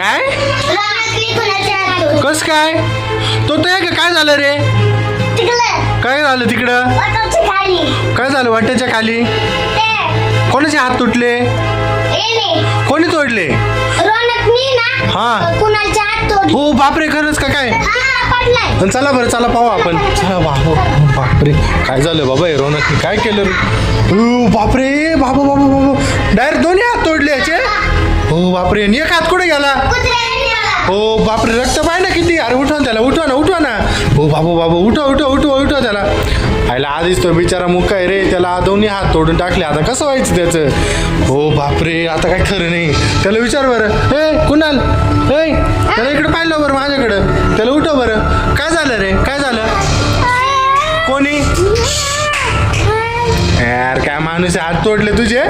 काय? कस काय? तो तर आहे का काय झालं रे? काय झालं तिकडं? काय झालं वाट्याच्या खाली? कोणाचे हात तुटले? कोणी तोडले? हा. हो बापरे खरंच का काय? चला बरं चला पाहू आपण. चला बाबा हो. बापरे काय झालं बाबा हे रोनकने काय केलं रे? बापरे बाबा बाबा बाबा. डायरेक्ट दोन्ही हात तोडले. बापरे आणि एक हात कुठे गेला? हो बापरे रक्त पाय ना किती? अरे उठवा त्याला उठवा ना उठवा ना. हो बाबू बाबू उठवा उठवा उठवा उठवा त्याला. पाहिला आधीच तो बिचारा मुका आहे रे त्याला दोन्ही हात तोडून टाकले. आता कसं व्हायचं त्याचं? हो बापरे आता काय खरं नाही. त्याला विचार बरं. ए कुणाल? ए त्याला इकडे पाहिलं बरं माझ्याकडं. त्याला उठव बरं. काय झालं रे? काय माणूस हात तोडले तुझे?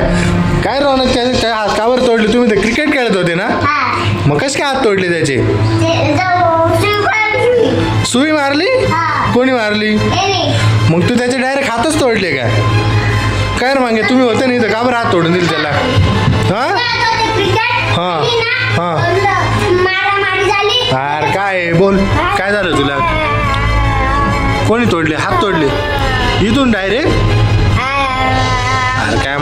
काय रौनक त्याचे काय हात कावर तोडले? तुम्ही तर क्रिकेट खेळत होते ना? हा. मग कसे काय हात तोडले त्याचे? ते सुई मारली. हा. कोणी मारली? मग तू त्याचे डायरेक्ट हातच तोडले काय काय रे मागे तुम्ही होते नाही तर का बरं हात तोडून दिले त्याला? हा? हा. हा. यार काय? बोल. काय झालं तुला? कोणी तोडले? हात तोडले? इथून डायरेक्ट अरे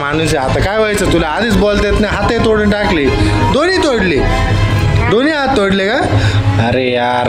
माणूस आहे. आता काय व्हायचं? तुला आधीच बोलता येत नाही. हातही तोडून टाकले. दोन्ही तोडले. दोन्ही हात तोडले का? अरे यार.